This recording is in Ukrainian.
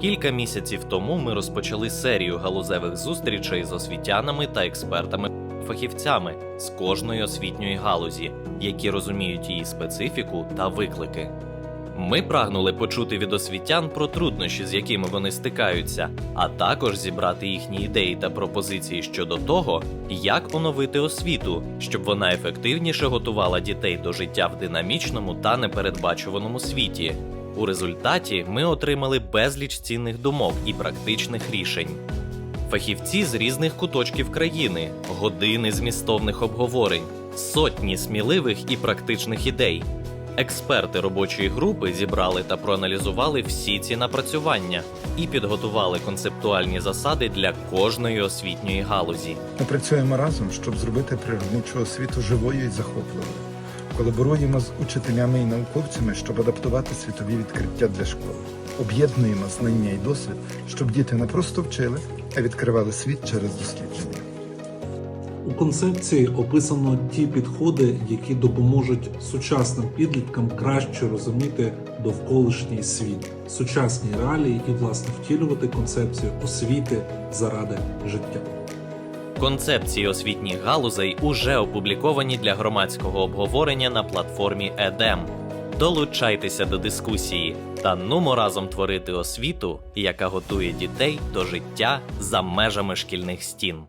Кілька місяців тому ми розпочали серію галузевих зустрічей з освітянами та експертами-фахівцями з кожної освітньої галузі, які розуміють її специфіку та виклики. Ми прагнули почути від освітян про труднощі, з якими вони стикаються, а також зібрати їхні ідеї та пропозиції щодо того, як оновити освіту, щоб вона ефективніше готувала дітей до життя в динамічному та непередбачуваному світі. У результаті ми отримали безліч цінних думок і практичних рішень. Фахівці з різних куточків країни, години змістовних обговорень, сотні сміливих і практичних ідей. Експерти робочої групи зібрали та проаналізували всі ці напрацювання і підготували концептуальні засади для кожної освітньої галузі. Ми працюємо разом, щоб зробити природничу освіту живою і захопливою. Колаборуємо з учителями і науковцями, щоб адаптувати світові відкриття для школи. Об'єднуємо знання і досвід, щоб діти не просто вчили, а відкривали світ через дослідження. У концепції описано ті підходи, які допоможуть сучасним підліткам краще розуміти довколишній світ, сучасні реалії і власне втілювати концепцію освіти заради життя. Концепції освітніх галузей уже опубліковані для громадського обговорення на платформі EDEM. Долучайтеся до дискусії та нумо разом творити освіту, яка готує дітей до життя за межами шкільних стін.